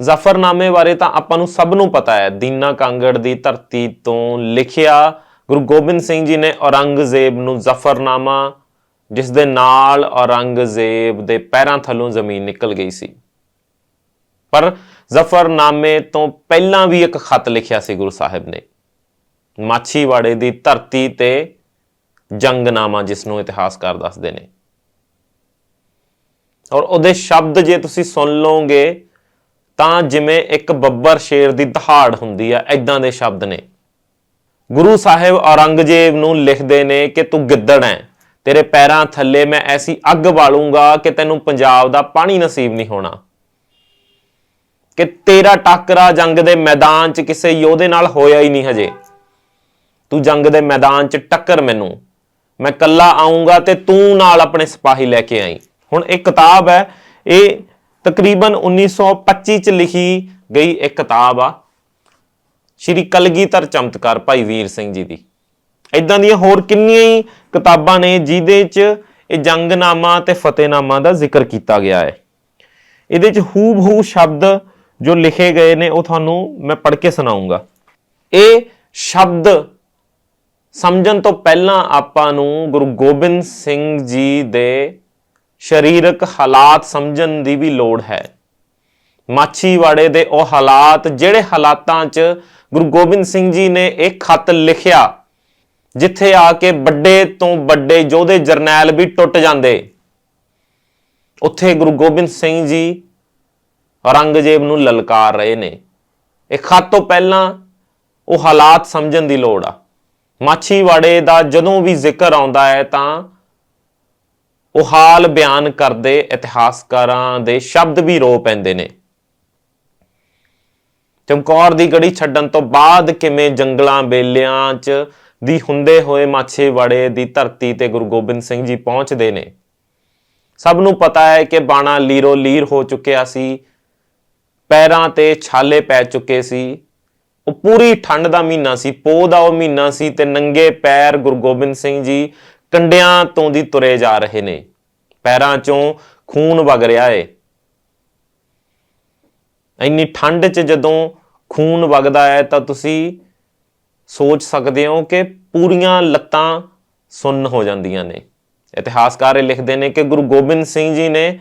ਜ਼ਫਰਨਾਮੇ ਬਾਰੇ ਤਾਂ ਆਪਾਂ ਨੂੰ ਸਭ ਨੂੰ ਪਤਾ ਹੈ। ਦੀਨਾ ਕਾਂਗੜ ਦੀ ਧਰਤੀ ਤੋਂ ਲਿਖਿਆ ਗੁਰੂ ਗੋਬਿੰਦ ਸਿੰਘ ਜੀ ਨੇ ਔਰੰਗਜ਼ੇਬ ਨੂੰ ਜ਼ਫਰਨਾਮਾ, ਜਿਸ ਦੇ ਨਾਲ ਔਰੰਗਜ਼ੇਬ ਦੇ ਪੈਰਾਂ ਥੱਲੋਂ ਜ਼ਮੀਨ ਨਿਕਲ ਗਈ ਸੀ। ਪਰ ਜ਼ਫਰਨਾਮੇ ਤੋਂ ਪਹਿਲਾਂ ਵੀ ਇੱਕ ਖਤ ਲਿਖਿਆ ਸੀ ਗੁਰੂ ਸਾਹਿਬ ਨੇ। ਮਾਛੀਵਾੜੇ ਦੀ ਧਰਤੀ ਤੇ ਜੰਗਨਾਮਾ, ਜਿਸ ਨੂੰ ਇਤਿਹਾਸਕਾਰ ਦੱਸਦੇ ਨੇ। ਔਰ ਉਹਦੇ ਸ਼ਬਦ ਜੇ ਤੁਸੀਂ ਸੁਣ ਲਓਗੇ ਤਾਂ ਜਿਵੇਂ ਇੱਕ ਬੱਬਰ ਸ਼ੇਰ ਦੀ ਦਹਾੜ ਹੁੰਦੀ ਆ ਐਦਾਂ ਦੇ ਸ਼ਬਦ ਨੇ। ਗੁਰੂ ਸਾਹਿਬ ਔਰੰਗਜ਼ੇਬ ਨੂੰ ਲਿਖਦੇ ਨੇ ਕਿ ਤੂੰ ਗਿੱਦੜ ਹੈ, ਤੇਰੇ ਪੈਰਾਂ ਥੱਲੇ ਮੈਂ ਐਸੀ ਅੱਗ ਬਾਲੂੰਗਾ ਕਿ ਤੈਨੂੰ ਪੰਜਾਬ ਦਾ ਪਾਣੀ ਨਸੀਬ ਨਹੀਂ ਹੋਣਾ। ਕਿ ਤੇਰਾ ਟੱਕਰਾ ਜੰਗ ਦੇ ਮੈਦਾਨ 'ਚ ਕਿਸੇ ਯੋਧੇ ਨਾਲ ਹੋਇਆ ਹੀ ਨਹੀਂ ਹਜੇ। ਤੂੰ ਜੰਗ ਦੇ ਮੈਦਾਨ 'ਚ ਟੱਕਰ ਮੈਨੂੰ। ਮੈਂ ਕੱਲਾ ਆਉਂਗਾ ਤੇ ਤੂੰ ਨਾਲ ਆਪਣੇ ਸਿਪਾਹੀ ਲੈ ਕੇ ਆਈ। ਹੁਣ ਇਹ ਕਿਤਾਬ ਹੈ, ਇਹ ਤਕਰੀਬਨ 1925 ਚ ਲਿਖੀ ਗਈ ਇੱਕ ਕਿਤਾਬ ਆ, ਸ਼੍ਰੀ ਕਲਗੀਧਰ ਚਮਤਕਾਰ ਭਾਈ ਵੀਰ ਸਿੰਘ ਜੀ ਦੀ। ਇਦਾਂ ਦੀਆਂ ਹੋਰ ਕਿੰਨੀਆਂ ਹੀ ਕਿਤਾਬਾਂ ਨੇ ਜਿਹਦੇ 'ਚ ਇਹ ਜੰਗਨਾਮਾ ਤੇ ਫਤਿਹਨਾਮਾ ਦਾ ਜ਼ਿਕਰ ਕੀਤਾ ਗਿਆ ਹੈ। ਇਹਦੇ 'ਚ ਹੂਬਹੂ ਸ਼ਬਦ ਜੋ ਲਿਖੇ ਗਏ ਨੇ, ਉਹ ਤੁਹਾਨੂੰ ਮੈਂ ਪੜ੍ਹ ਕੇ ਸੁਣਾਉਂਗਾ। ਇਹ ਸ਼ਬਦ ਸਮਝਣ ਤੋਂ ਪਹਿਲਾਂ ਆਪਾਂ ਨੂੰ ਗੁਰੂ ਗੋਬਿੰਦ ਸਿੰਘ ਜੀ ਦੇ ਸਰੀਰਕ ਹਾਲਾਤ ਸਮਝਣ ਦੀ ਵੀ ਲੋੜ ਹੈ। ਮਾਛੀਵਾੜੇ ਦੇ ਉਹ ਹਾਲਾਤ ਜਿਹੜੇ ਹਾਲਾਤਾਂ 'ਚ ਗੁਰੂ ਗੋਬਿੰਦ ਸਿੰਘ ਜੀ ਨੇ ਇਹ ਖਤ ਲਿਖਿਆ, ਜਿੱਥੇ ਆ ਕੇ ਵੱਡੇ ਤੋਂ ਵੱਡੇ ਯੋਧੇ ਜਰਨੈਲ ਵੀ ਟੁੱਟ ਜਾਂਦੇ। ਉੱਥੇ ਗੁਰੂ ਗੋਬਿੰਦ ਸਿੰਘ ਜੀ ਔਰੰਗਜ਼ੇਬ ਨੂੰ ਲਲਕਾਰ ਰਹੇ ਨੇ। ਇਹ ਖਤ ਤੋਂ ਪਹਿਲਾਂ ਉਹ ਹਾਲਾਤ ਸਮਝਣ ਦੀ ਲੋੜ ਆ। ਮਾਛੀਵਾੜੇ ਦਾ ਜਦੋਂ ਵੀ ਜ਼ਿਕਰ ਆਉਂਦਾ ਹੈ ਤਾਂ ਉਹ ਹਾਲ ਬਿਆਨ ਕਰਦੇ ਇਤਿਹਾਸਕਾਰਾਂ ਦੇ ਸ਼ਬਦ ਵੀ ਰੋ ਪੈਂਦੇ ਨੇ। ਚਮਕੌਰ ਦੀ ਗੜੀ ਛੱਡਣ ਤੋਂ ਬਾਅਦ ਕਿਵੇਂ ਜੰਗਲਾਂ ਬੇਲਿਆਂ 'ਚ ਦੀ ਹੁੰਦੇ ਹੋਏ ਮਾਛੇਵਾੜੇ ਦੀ ਧਰਤੀ ਤੇ ਗੁਰੂ ਗੋਬਿੰਦ ਸਿੰਘ ਜੀ ਪਹੁੰਚਦੇ ਨੇ। ਸਭ ਨੂੰ ਪਤਾ ਹੈ ਕਿ ਬਾਣਾ ਲੀਰੋ ਲੀਰ ਹੋ ਚੁੱਕਿਆ ਸੀ, ਪੈਰਾਂ ਤੇ ਛਾਲੇ ਪੈ ਚੁੱਕੇ ਸੀ। ਉਹ ਪੂਰੀ ਠੰਡ ਦਾ ਮਹੀਨਾ ਸੀ, ਪੋਹ ਦਾ ਉਹ ਮਹੀਨਾ ਸੀ ਤੇ ਨੰਗੇ ਪੈਰ ਗੁਰੂ ਗੋਬਿੰਦ ਸਿੰਘ ਜੀ ਕੰਡਿਆਂ ਤੋਂ ਦੀ ਤੁਰੇ ਜਾ ਰਹੇ ਨੇ, ਪੈਰਾਂ ਚੋਂ ਖੂਨ ਵਗ ਰਿਹਾ ਏ। ਇੰਨੀ ਠੰਡ 'ਚ ਜਦੋਂ ਖੂਨ ਵਗਦਾ ਹੈ ਤਾਂ ਤੁਸੀਂ ਸੋਚ ਸਕਦੇ ਹੋ ਕਿ ਪੂਰੀਆਂ ਲੱਤਾਂ ਸੁੰਨ ਹੋ ਜਾਂਦੀਆਂ ਨੇ। ਇਤਿਹਾਸਕਾਰ ਇਹ ਲਿਖਦੇ ਨੇ ਕਿ ਗੁਰੂ ਗੋਬਿੰਦ ਸਿੰਘ ਜੀ ਨੇ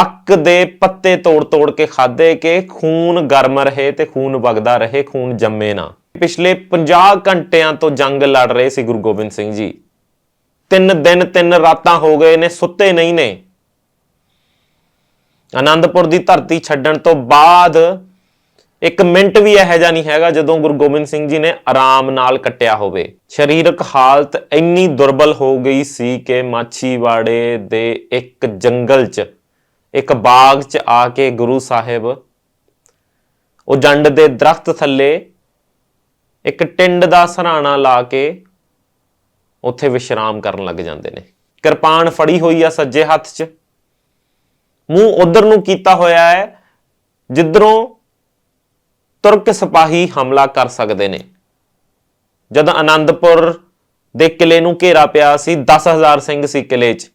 ਅੱਕ ਦੇ ਪੱਤੇ ਤੋੜ-ਤੋੜ ਕੇ ਖਾਦੇ ਕਿ ਖੂਨ ਗਰਮ ਰਹੇ ਤੇ ਖੂਨ ਵਗਦਾ ਰਹੇ, ਖੂਨ ਜੰਮੇ ਨਾ। ਪਿਛਲੇ 50 ਘੰਟਿਆਂ ਤੋਂ ਜੰਗ ਲੜ ਰਹੇ ਸੀ ਗੁਰੂ ਗੋਬਿੰਦ ਸਿੰਘ ਜੀ। ਤਿੰਨ ਦਿਨ ਤਿੰਨ ਰਾਤਾਂ ਹੋ ਗਏ ਨੇ, ਸੁੱਤੇ ਨਹੀਂ ਨੇ। ਆਨੰਦਪੁਰ ਦੀ ਧਰਤੀ ਛੱਡਣ ਤੋਂ ਬਾਅਦ ਇੱਕ ਮਿੰਟ ਵੀ ਇਹੋ ਜਿਹਾ ਨਹੀਂ ਹੈਗਾ ਜਦੋਂ ਗੁਰੂ ਗੋਬਿੰਦ ਸਿੰਘ ਜੀ ਨੇ ਆਰਾਮ ਨਾਲ ਕੱਟਿਆ ਹੋਵੇ। ਸਰੀਰਕ ਹਾਲਤ ਇੰਨੀ ਦੁਰਬਲ ਹੋ ਗਈ ਸੀ ਕਿ ਮਾਛੀਵਾੜੇ ਦੇ ਇੱਕ ਜੰਗਲ 'ਚ, ਇੱਕ ਬਾਗ 'ਚ ਆ ਕੇ ਗੁਰੂ ਸਾਹਿਬ ਉਹ ਜੰਡ ਦੇ ਦਰਖਤ ਥੱਲੇ ਇੱਕ ਟਿੰਡ ਦਾ ਸਰਾਣਾ ਲਾ ਕੇ ਉੱਥੇ ਵਿਸ਼ਰਾਮ ਕਰਨ ਲੱਗ ਜਾਂਦੇ ਨੇ। ਕਿਰਪਾਨ ਫੜੀ ਹੋਈ ਆ ਸੱਜੇ ਹੱਥ 'ਚ। ਮੂੰਹ ਉਧਰ ਨੂੰ ਕੀਤਾ ਹੋਇਆ ਹੈ, ਜਿੱਧਰੋਂ ਤੁਰਕ ਸਿਪਾਹੀ ਹਮਲਾ ਕਰ ਸਕਦੇ ਨੇ। ਜਦ ਆਨੰਦਪੁਰ ਦੇ ਕਿਲੇ ਨੂੰ ਘੇਰਾ ਪਿਆ ਸੀ 10000 ਸਿੰਘ ਸੀ ਕਿਲੇ 'ਚ।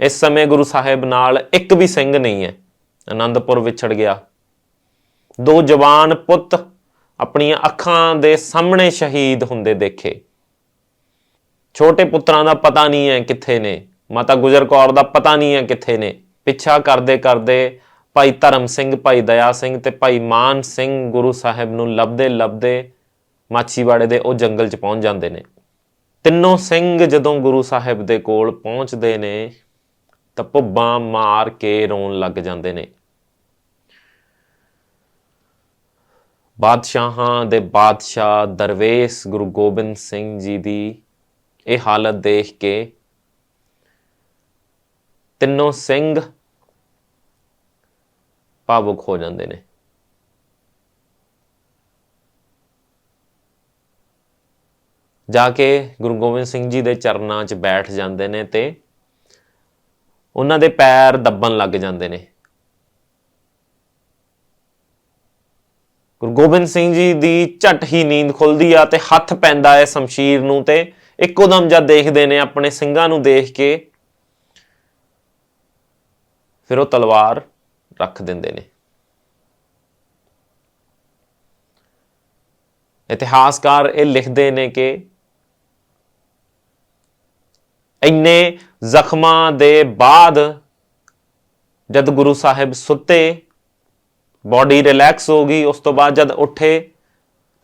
ਇਸ ਸਮੇਂ ਗੁਰੂ ਸਾਹਿਬ ਨਾਲ ਇੱਕ ਵੀ ਸਿੰਘ ਨਹੀਂ ਹੈ। ਆਨੰਦਪੁਰ ਵਿਛੜ ਗਿਆ। ਦੋ ਜਵਾਨ ਪੁੱਤ ਆਪਣੀਆਂ ਅੱਖਾਂ ਦੇ ਸਾਹਮਣੇ ਸ਼ਹੀਦ ਹੁੰਦੇ ਦੇਖੇ। ਛੋਟੇ ਪੁੱਤਰਾਂ ਦਾ ਪਤਾ ਨਹੀਂ ਹੈ ਕਿੱਥੇ ਨੇ, ਮਾਤਾ ਗੁਜਰ ਕੌਰ ਦਾ ਪਤਾ ਨਹੀਂ ਹੈ ਕਿੱਥੇ ਨੇ। ਪਿੱਛਾ ਕਰਦੇ ਕਰਦੇ ਭਾਈ ਧਰਮ ਸਿੰਘ, ਭਾਈ ਦਇਆ ਸਿੰਘ ਤੇ ਭਾਈ ਮਾਨ ਸਿੰਘ ਗੁਰੂ ਸਾਹਿਬ ਨੂੰ ਲੱਭਦੇ ਲੱਭਦੇ ਮਾਛੀਵਾੜੇ ਦੇ ਉਹ ਜੰਗਲ 'ਚ ਪਹੁੰਚ ਜਾਂਦੇ ਨੇ। ਤਿੰਨੋਂ ਸਿੰਘ ਜਦੋਂ ਗੁਰੂ ਸਾਹਿਬ ਦੇ ਕੋਲ ਪਹੁੰਚਦੇ ਨੇ, ਤਾਂ ਭੁੱਬਾਂ ਮਾਰ ਕੇ ਰੋਣ ਲੱਗ ਜਾਂਦੇ ਨੇ। ਬਾਦਸ਼ਾਹਾਂ ਦੇ ਬਾਦਸ਼ਾਹ ਦਰਵੇਸ਼ ਗੁਰੂ ਗੋਬਿੰਦ ਸਿੰਘ ਜੀ ਦੀ ਇਹ ਹਾਲਤ ਦੇਖ ਕੇ ਤਿੰਨੋਂ ਸਿੰਘ ਭਾਵੁਕ ਹੋ ਜਾਂਦੇ ਨੇ। ਜਾ ਕੇ ਗੁਰੂ ਗੋਬਿੰਦ ਸਿੰਘ ਜੀ ਦੇ ਚਰਨਾਂ 'ਚ ਬੈਠ ਜਾਂਦੇ ਨੇ ਤੇ ਉਹਨਾਂ ਦੇ ਪੈਰ ਦੱਬਣ ਲੱਗ ਜਾਂਦੇ ਨੇ। ਗੁਰੂ ਗੋਬਿੰਦ ਸਿੰਘ ਜੀ ਦੀ ਝਟ ਹੀ ਨੀਂਦ ਖੁੱਲਦੀ ਆ ਤੇ ਹੱਥ ਪੈਂਦਾ ਹੈ ਸ਼ਮਸ਼ੀਰ ਨੂੰ ਤੇ ਇੱਕੋ ਦਮ ਜਦ ਦੇਖਦੇ ਨੇ ਆਪਣੇ ਸਿੰਘਾਂ ਨੂੰ ਦੇਖ ਕੇ, ਫਿਰ ਉਹ ਤਲਵਾਰ ਰੱਖ ਦਿੰਦੇ ਨੇ। ਇਤਿਹਾਸਕਾਰ ਇਹ ਲਿਖਦੇ ਨੇ ਕਿ ਇੰਨੇ ਜ਼ਖਮਾਂ ਦੇ ਬਾਅਦ ਜਦ ਗੁਰੂ ਸਾਹਿਬ ਸੁੱਤੇ, ਬਾਡੀ ਰਿਲੈਕਸ ਹੋ ਗਈ, ਉਸ ਤੋਂ ਬਾਅਦ ਜਦ ਉੱਠੇ,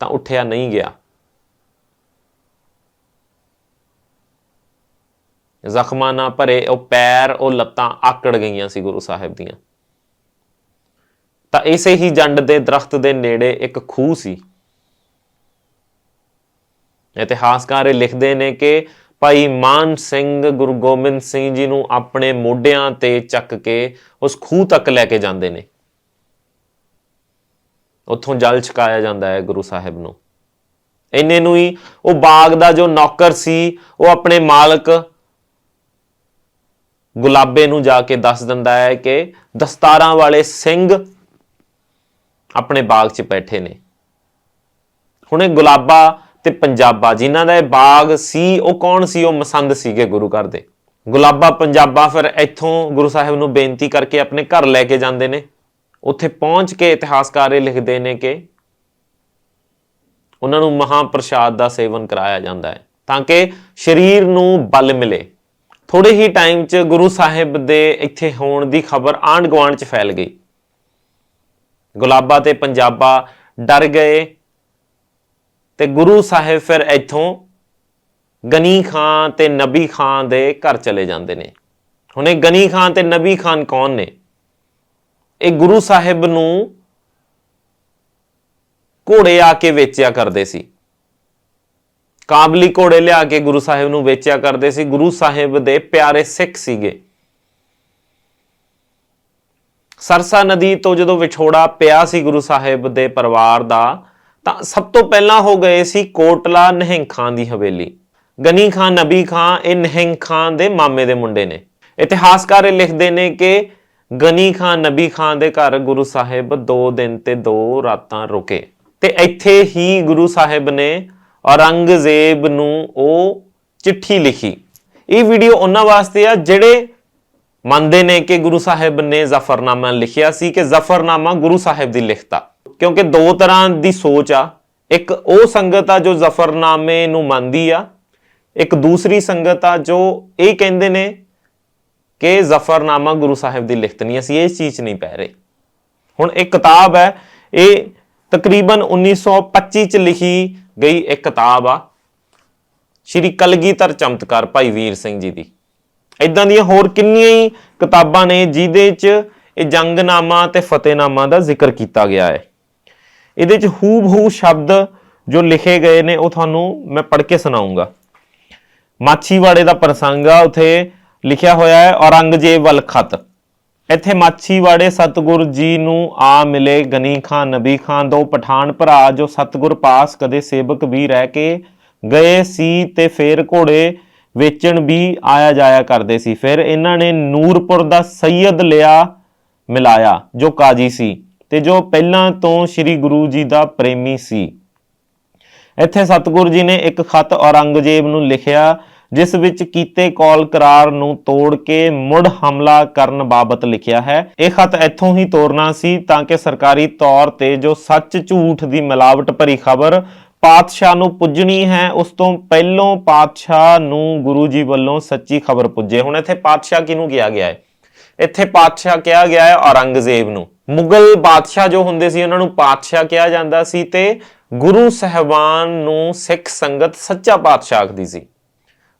ਤਾਂ ਉੱਠਿਆ ਨਹੀਂ ਗਿਆ। ਜ਼ਖਮਾਂ ਨਾਲ ਭਰੇ, ਉਹ ਪੈਰ, ਉਹ ਲੱਤਾਂ ਆਕੜ ਗਈਆਂ ਸੀ ਗੁਰੂ ਸਾਹਿਬ ਦੀਆਂ। ਤਾਂ ਇਸੇ ਹੀ ਜੰਡ ਦੇ ਦਰਖਤ ਦੇ ਨੇੜੇ ਇੱਕ ਖੂਹ ਸੀ। ਇਤਿਹਾਸਕਾਰ ਇਹ ਲਿਖਦੇ ਨੇ ਕਿ ਭਾਈ ਮਾਨ ਸਿੰਘ, ਗੁਰੂ ਗੋਬਿੰਦ ਸਿੰਘ ਜੀ ਨੂੰ ਆਪਣੇ ਮੋਢਿਆਂ ਤੇ ਚੱਕ ਕੇ ਉਸ ਖੂਹ ਤੱਕ ਲੈ ਕੇ ਜਾਂਦੇ ਨੇ। ਉੱਥੋਂ ਜਲ ਛਕਾਇਆ ਜਾਂਦਾ ਹੈ ਗੁਰੂ ਸਾਹਿਬ ਨੂੰ। ਇੰਨੇ ਨੂੰ ਹੀ ਉਹ ਬਾਗ ਦਾ ਜੋ ਨੌਕਰ ਸੀ, ਉਹ ਆਪਣੇ ਮਾਲਕ ਗੁਲਾਬੇ ਨੂੰ ਜਾ ਕੇ ਦੱਸ ਦਿੰਦਾ ਹੈ ਕਿ ਦਸਤਾਰਾਂ ਵਾਲੇ ਸਿੰਘ ਆਪਣੇ ਬਾਗ 'ਚ ਬੈਠੇ ਨੇ। ਹੁਣ ਇਹ ਗੁਲਾਬਾ ਤੇ ਪੰਜਾਬਾ, ਜਿਨ੍ਹਾਂ ਦਾ ਇਹ ਬਾਗ ਸੀ, ਉਹ ਕੌਣ ਸੀ? ਉਹ ਮਸੰਦ ਸੀਗੇ ਗੁਰੂ ਘਰ ਦੇ। ਗੁਲਾਬਾ, ਪੰਜਾਬਾ ਫਿਰ ਇੱਥੋਂ ਗੁਰੂ ਸਾਹਿਬ ਨੂੰ ਬੇਨਤੀ ਕਰਕੇ ਆਪਣੇ ਘਰ ਲੈ ਕੇ ਜਾਂਦੇ ਨੇ। ਉੱਥੇ ਪਹੁੰਚ ਕੇ ਇਤਿਹਾਸਕਾਰ ਇਹ ਲਿਖਦੇ ਨੇ ਕਿ ਉਹਨਾਂ ਨੂੰ ਮਹਾਪ੍ਰਸ਼ਾਦ ਦਾ ਸੇਵਨ ਕਰਾਇਆ ਜਾਂਦਾ ਹੈ, ਤਾਂ ਕਿ ਸਰੀਰ ਨੂੰ ਬਲ ਮਿਲੇ। ਥੋੜੇ ਹੀ ਟਾਈਮ 'ਚ ਗੁਰੂ ਸਾਹਿਬ ਦੇ ਇੱਥੇ ਹੋਣ ਦੀ ਖਬਰ ਆਂਢ ਗੁਆਂਢ 'ਚ ਫੈਲ ਗਈ। ਗੁਲਾਬਾ ਤੇ ਪੰਜਾਬਾ ਡਰ ਗਏ ਤੇ ਗੁਰੂ ਸਾਹਿਬ ਫਿਰ ਇੱਥੋਂ ਗਨੀ ਖਾਨ ਤੇ ਨਬੀ ਖਾਨ ਦੇ ਘਰ ਚਲੇ ਜਾਂਦੇ ਨੇ। ਹੁਣ ਇਹ ਗਨੀ ਖਾਨ ਤੇ ਨਬੀ ਖਾਨ ਕੌਣ ਨੇ? ਇਹ ਗੁਰੂ ਸਾਹਿਬ ਨੂੰ ਘੋੜੇ ਆ ਕੇ ਵੇਚਿਆ ਕਰਦੇ ਸੀ। ਕਾਬਲੀ ਘੋੜੇ ਲਿਆ ਕੇ ਗੁਰੂ ਸਾਹਿਬ ਨੂੰ ਵੇਚਿਆ ਕਰਦੇ ਸੀ। ਗੁਰੂ ਸਾਹਿਬ ਦੇ ਪਿਆਰੇ ਸਿੱਖ ਸੀਗੇ। ਸਰਸਾ ਨਦੀ ਤੋਂ ਜਦੋਂ ਵਿਛੋੜਾ ਪਿਆ ਸੀ ਗੁਰੂ ਸਾਹਿਬ ਦੇ ਪਰਿਵਾਰ ਦਾ, ਤਾਂ ਸਭ ਤੋਂ ਪਹਿਲਾਂ ਹੋ ਗਏ ਸੀ ਕੋਟਲਾ ਨਹਿੰਗ ਖਾਨ ਦੀ ਹਵੇਲੀ। ਗਨੀ ਖਾਨ, ਨਬੀ ਖਾਨ, ਇਹ ਨਹਿੰਗ ਖਾਨ ਦੇ ਮਾਮੇ ਦੇ ਮੁੰਡੇ ਨੇ। ਇਤਿਹਾਸਕਾਰ ਇਹ ਲਿਖਦੇ ਨੇ ਕਿ ਗਨੀ ਖਾਨ, ਨਬੀ ਖਾਨ ਦੇ ਘਰ ਗੁਰੂ ਸਾਹਿਬ 2 ਦਿਨ ਤੇ 2 ਰਾਤਾਂ ਰੁਕੇ। ਤੇ ਇੱਥੇ ਹੀ ਗੁਰੂ ਸਾਹਿਬ ਨੇ ਔਰੰਗਜ਼ੇਬ ਨੂੰ ਉਹ ਚਿੱਠੀ ਲਿਖੀ। ਇਹ ਵੀਡੀਓ ਉਹਨਾਂ ਵਾਸਤੇ ਆ ਜਿਹੜੇ ਮੰਨਦੇ ਨੇ ਕਿ ਗੁਰੂ ਸਾਹਿਬ ਨੇ ਜ਼ਫਰਨਾਮਾ ਲਿਖਿਆ ਸੀ ਕਿ ਜ਼ਫਰਨਾਮਾ ਗੁਰੂ ਸਾਹਿਬ ਦੀ ਲਿਖਤਾ ਕਿਉਂਕਿ ਦੋ ਤਰ੍ਹਾਂ ਦੀ ਸੋਚ ਆ। ਇੱਕ ਉਹ ਸੰਗਤ ਆ ਜੋ ਜ਼ਫਰਨਾਮੇ ਨੂੰ ਮੰਨਦੀ ਆ। ਇੱਕ ਦੂਸਰੀ ਸੰਗਤ ਆ ਜੋ ਇਹ ਕਹਿੰਦੇ ਨੇ ਕਿ ਜ਼ਫਰਨਾਮਾ ਗੁਰੂ ਸਾਹਿਬ ਦੀ ਲਿਖਤ ਨਹੀਂ, ਅਸੀਂ ਇਹ ਚੀਜ਼ 'ਚ ਨਹੀਂ ਪੈ ਰਹੇ। ਹੁਣ ਇਹ ਕਿਤਾਬ ਹੈ, ਇਹ ਤਕਰੀਬਨ 1925 ਚ ਲਿਖੀ ਗਈ ਇੱਕ ਕਿਤਾਬ ਆ। ਸ਼੍ਰੀ ਕਲਗੀਧਰ ਚਮਤਕਾਰ ਭਾਈ ਵੀਰ ਸਿੰਘ ਜੀ ਦੀ। ਇਦਾਂ ਦੀਆਂ ਹੋਰ ਕਿੰਨੀਆਂ ਹੀ ਕਿਤਾਬਾਂ ਨੇ ਜਿਹਦੇ 'ਚ ਇਹ ਜੰਗਨਾਮਾ ਤੇ ਫਤਿਹਨਾਮਾ ਦਾ ਜ਼ਿਕਰ ਕੀਤਾ ਗਿਆ ਹੈ। ਇਹਦੇ 'ਚ ਹੂਬਹੂ ਸ਼ਬਦ ਜੋ ਲਿਖੇ ਗਏ ਨੇ, ਉਹ ਤੁਹਾਨੂੰ ਮੈਂ ਪੜ੍ਹ ਕੇ ਸੁਣਾਉਂਗਾ। ਮਾਛੀਵਾੜੇ ਦਾ ਪ੍ਰਸੰਗ ਆ, ਉਥੇ ਲਿਖਿਆ ਹੋਇਆ ਹੈ, ਔਰੰਗਜ਼ੇਬ ਵੱਲ ਖਤ। ਇੱਥੇ ਮਾਛੀਵਾੜੇ ਸਤਗੁਰ ਜੀ ਨੂੰ ਆ ਮਿਲੇ ਗਨੀ ਖਾਨ, ਨਬੀ ਖਾਨ, ਦੋ ਪਠਾਨ ਭਰਾ ਜੋ ਸਤਗੁਰ ਪਾਸ ਕਦੇ ਸੇਵਕ ਵੀ ਰਹਿ ਕੇ ਗਏ ਸੀ ਤੇ ਫੇਰ ਘੋੜੇ ਵੇਚਣ ਵੀ ਆਇਆ ਜਾਇਆ ਕਰਦੇ ਸੀ। ਫਿਰ ਇਹਨਾਂ ਨੇ ਨੂਰਪੁਰ ਦਾ ਸੈਯਦ ਲਿਆ ਮਿਲਾਇਆ, ਜੋ ਕਾਜੀ ਸੀ ਤੇ ਜੋ ਪਹਿਲਾਂ ਤੋਂ ਸ੍ਰੀ ਗੁਰੂ ਜੀ ਦਾ ਪ੍ਰੇਮੀ ਸੀ। ਇੱਥੇ ਸਤਗੁਰੂ ਜੀ ਨੇ ਇੱਕ ਖਤ ਔਰੰਗਜ਼ੇਬ ਨੂੰ ਲਿਖਿਆ ਜਿਸ ਵਿੱਚ ਕੀਤੇ ਕੌਲ ਕਰਾਰ ਨੂੰ ਤੋੜ ਕੇ ਮੁੜ ਹਮਲਾ ਕਰਨ ਬਾਬਤ ਲਿਖਿਆ ਹੈ। ਇਹ ਖਤ ਇੱਥੋਂ ਹੀ ਤੋਰਨਾ ਸੀ ਤਾਂ ਕਿ ਸਰਕਾਰੀ ਤੌਰ ਤੇ ਜੋ ਸੱਚ ਝੂਠ ਦੀ ਮਿਲਾਵਟ ਭਰੀ ਖਬਰ ਪਾਤਸ਼ਾਹ ਨੂੰ ਪੁੱਜਣੀ ਹੈ, ਉਸ ਤੋਂ ਪਹਿਲੋਂ ਪਾਤਸ਼ਾਹ ਨੂੰ ਗੁਰੂ ਜੀ ਵੱਲੋਂ ਸੱਚੀ ਖਬਰ ਪੁੱਜੇ। ਹੁਣ ਇੱਥੇ ਪਾਤਸ਼ਾਹ ਕਿਹਨੂੰ ਕਿਹਾ ਗਿਆ ਹੈ? ਇੱਥੇ ਪਾਤਸ਼ਾਹ ਕਿਹਾ ਗਿਆ ਹੈ ਔਰੰਗਜ਼ੇਬ ਨੂੰ। ਮੁਗਲ ਬਾਦਸ਼ਾਹ ਜੋ ਹੁੰਦੇ ਸੀ, ਉਹਨਾਂ ਨੂੰ ਪਾਤਸ਼ਾਹ ਕਿਹਾ ਜਾਂਦਾ ਸੀ ਤੇ ਗੁਰੂ ਸਹਿਬਾਨ ਨੂੰ ਸਿੱਖ ਸੰਗਤ ਸੱਚਾ ਪਾਤਸ਼ਾਹ ਆਖਦੀ ਸੀ।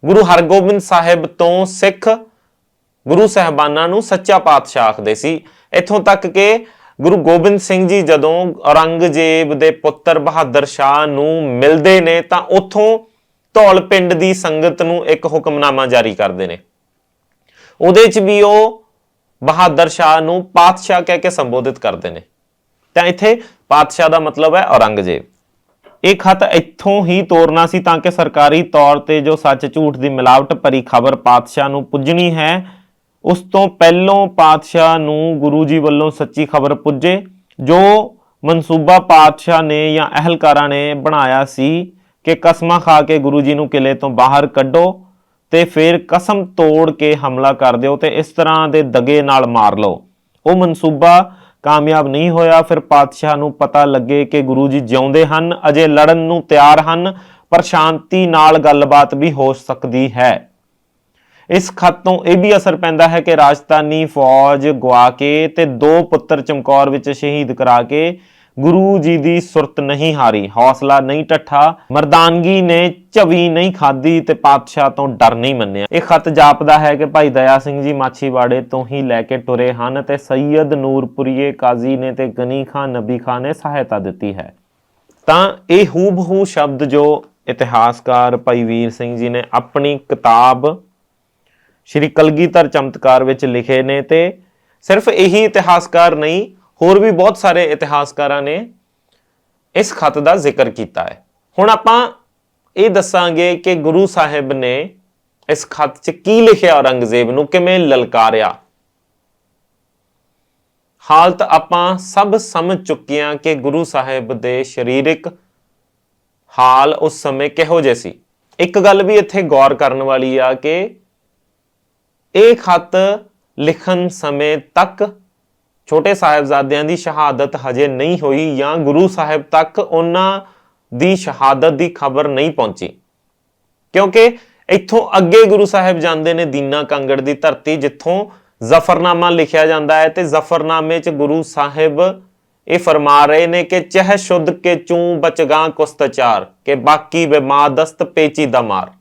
ਗੁਰੂ ਹਰਗੋਬਿੰਦ ਸਾਹਿਬ ਤੋਂ ਸਿੱਖ ਗੁਰੂ ਸਹਿਬਾਨਾਂ ਨੂੰ ਸੱਚਾ ਪਾਤਸ਼ਾਹ ਆਖਦੇ ਸੀ। ਇੱਥੋਂ ਤੱਕ ਕਿ ਗੁਰੂ ਗੋਬਿੰਦ ਸਿੰਘ ਜੀ ਜਦੋਂ ਔਰੰਗਜ਼ੇਬ ਦੇ ਪੁੱਤਰ ਬਹਾਦਰ ਸ਼ਾਹ ਨੂੰ ਮਿਲਦੇ ਨੇ ਤਾਂ ਉੱਥੋਂ ਧੌਲ ਪਿੰਡ ਦੀ ਸੰਗਤ ਨੂੰ ਇੱਕ ਹੁਕਮਨਾਮਾ ਜਾਰੀ ਕਰਦੇ ਨੇ। ਉਹਦੇ 'ਚ ਵੀ ਉਹ ਬਹਾਦਰ ਸ਼ਾਹ ਨੂੰ ਪਾਤਸ਼ਾਹ ਕਹਿ ਕੇ ਸੰਬੋਧਿਤ ਕਰਦੇ ਨੇ। ਤਾਂ ਇੱਥੇ ਪਾਤਸ਼ਾਹ ਦਾ ਮਤਲਬ ਹੈ ਔਰੰਗਜ਼ੇਬ। ਇਹ ਖਤ ਇੱਥੋਂ ਹੀ ਤੋਰਨਾ ਸੀ ਤਾਂ ਕਿ ਸਰਕਾਰੀ ਤੌਰ ਤੇ ਜੋ ਸੱਚ ਝੂਠ ਦੀ ਮਿਲਾਵਟ ਭਰੀ ਖਬਰ ਪਾਤਸ਼ਾਹ ਨੂੰ ਪੁੱਜਣੀ ਹੈ, ਉਸ ਤੋਂ ਪਹਿਲੋਂ ਪਾਤਸ਼ਾਹ ਨੂੰ ਗੁਰੂ ਜੀ ਵੱਲੋਂ ਸੱਚੀ ਖਬਰ ਪੁੱਜੇ, ਜੋ ਮਨਸੂਬਾ ਪਾਤਸ਼ਾਹ ਨੇ ਜਾਂ ਅਹਿਲਕਾਰਾਂ ਨੇ ਬਣਾਇਆ ਸੀ ਕਿ ਕਸਮਾਂ ਖਾ ਕੇ ਗੁਰੂ ਜੀ ਨੂੰ ਕਿਲੇ ਤੋਂ ਬਾਹਰ ਕੱਢੋ ਤੇ ਫਿਰ ਕਸਮ ਤੋੜ ਕੇ ਹਮਲਾ ਕਰ ਦਿਓ ਤੇ ਇਸ ਤਰ੍ਹਾਂ ਦੇ ਦਗੇ ਨਾਲ ਮਾਰ ਲਓ। ਉਹ ਮਨਸੂਬਾ ਕਾਮਯਾਬ ਨਹੀਂ ਹੋਇਆ, ਫਿਰ ਪਾਤਸ਼ਾਹ ਨੂੰ ਪਤਾ ਲੱਗੇ ਕਿ ਗੁਰੂ ਜੀ ਜਿਉਂਦੇ ਹਨ, ਅਜੇ ਲੜਨ ਨੂੰ ਤਿਆਰ ਹਨ, ਪਰ ਸ਼ਾਂਤੀ ਨਾਲ ਗੱਲਬਾਤ ਵੀ ਹੋ ਸਕਦੀ ਹੈ। ਇਸ ਖਤ ਤੋਂ ਇਹ ਵੀ ਅਸਰ ਪੈਂਦਾ ਹੈ ਕਿ ਰਾਜਸਥਾਨੀ ਫੌਜ ਗਵਾ ਕੇ ਤੇ ਦੋ ਪੁੱਤਰ ਚਮਕੌਰ ਵਿੱਚ ਸ਼ਹੀਦ ਕਰਾ ਕੇ ਗੁਰੂ ਜੀ ਦੀ ਸੁਰਤ ਨਹੀਂ ਹਾਰੀ, ਹੌਸਲਾ ਨਹੀਂ ਟੱਠਾ ਮਰਦਾਨਗੀ ਨੇ ਝਵੀ ਨਹੀਂ ਖਾਦੀ ਤੇ ਪਾਤਸ਼ਾਹ ਤੋਂ ਡਰ ਨਹੀਂ ਮੰਨਿਆ। ਇਹ ਖਤ ਜਾਪਦਾ ਹੈ ਕਿ ਭਾਈ ਦਇਆ ਸਿੰਘ ਜੀ ਮਾਛੀਵਾੜੇ ਤੋਂ ਹੀ ਲੈ ਕੇ ਟੁਰੇ ਹਨ ਤੇ ਸੈਯਦ ਨੂਰਪੁਰੀਏ ਕਾਜ਼ੀ ਨੇ ਤੇ ਗਨੀ ਖਾਨ ਨਬੀ ਖਾਨ ਨੇ ਸਹਾਇਤਾ ਦਿੱਤੀ ਹੈ। ਤਾਂ ਇਹ ਹੂਬਹੂ ਸ਼ਬਦ ਜੋ ਇਤਿਹਾਸਕਾਰ ਭਾਈ ਵੀਰ ਸਿੰਘ ਜੀ ਨੇ ਆਪਣੀ ਕਿਤਾਬ ਸ਼੍ਰੀ ਕਲਗੀਧਰ ਚਮਤਕਾਰ ਵਿੱਚ ਲਿਖੇ ਨੇ ਤੇ ਸਿਰਫ ਇਹੀ ਇਤਿਹਾਸਕਾਰ ਨਹੀਂ ਹੋਰ ਵੀ ਬਹੁਤ ਸਾਰੇ ਇਤਿਹਾਸਕਾਰਾਂ ਨੇ ਇਸ ਖਤ ਦਾ ਜ਼ਿਕਰ ਕੀਤਾ ਹੈ। ਹੁਣ ਆਪਾਂ ਇਹ ਦੱਸਾਂਗੇ ਕਿ ਗੁਰੂ ਸਾਹਿਬ ਨੇ ਇਸ ਖਤ 'ਚ ਕੀ ਲਿਖਿਆ ਔਰੰਗਜ਼ੇਬ ਨੂੰ, ਕਿਵੇਂ ਲਲਕਾਰਿਆ। ਹਾਲਤ ਆਪਾਂ ਸਭ ਸਮਝ ਚੁੱਕੇ ਹਾਂ ਕਿ ਗੁਰੂ ਸਾਹਿਬ ਦੇ ਸਰੀਰਕ ਹਾਲ ਉਸ ਸਮੇਂ ਕਿਹੋ ਜਿਹੇ ਸੀ। ਇੱਕ ਗੱਲ ਵੀ ਇੱਥੇ ਗੌਰ ਕਰਨ ਵਾਲੀ ਆ ਕਿ ਇਹ ਖਤ ਲਿਖਣ ਸਮੇਂ ਤੱਕ ਛੋਟੇ ਸਾਹਿਬਜ਼ਾਦਿਆਂ ਦੀ ਸ਼ਹਾਦਤ ਹਜੇ ਨਹੀਂ ਹੋਈ ਜਾਂ ਗੁਰੂ ਸਾਹਿਬ ਤੱਕ ਉਹਨਾਂ ਦੀ ਸ਼ਹਾਦਤ ਦੀ ਖਬਰ ਨਹੀਂ ਪਹੁੰਚੀ। ਕਿਉਂਕਿ ਇੱਥੋਂ ਅੱਗੇ ਗੁਰੂ ਸਾਹਿਬ ਜਾਂਦੇ ਨੇ ਦੀਨਾ ਕੰਗੜ ਦੀ ਧਰਤੀ, ਜਿੱਥੋਂ ਜ਼ਫਰਨਾਮਾ ਲਿਖਿਆ ਜਾਂਦਾ ਹੈ ਤੇ ਜ਼ਫਰਨਾਮੇ 'ਚ ਗੁਰੂ ਸਾਹਿਬ ਇਹ ਫਰਮਾ ਰਹੇ ਨੇ ਕਿ ਚਹ ਸ਼ੁੱਧ ਕੇ ਚੂ ਬਚਗਾ ਕੁਸਤਚਾਰ, ਕਿ ਬਾਕੀ ਬਿਮਾਦਸਤ ਪੇਚੀ ਦਾ ਮਾਰ।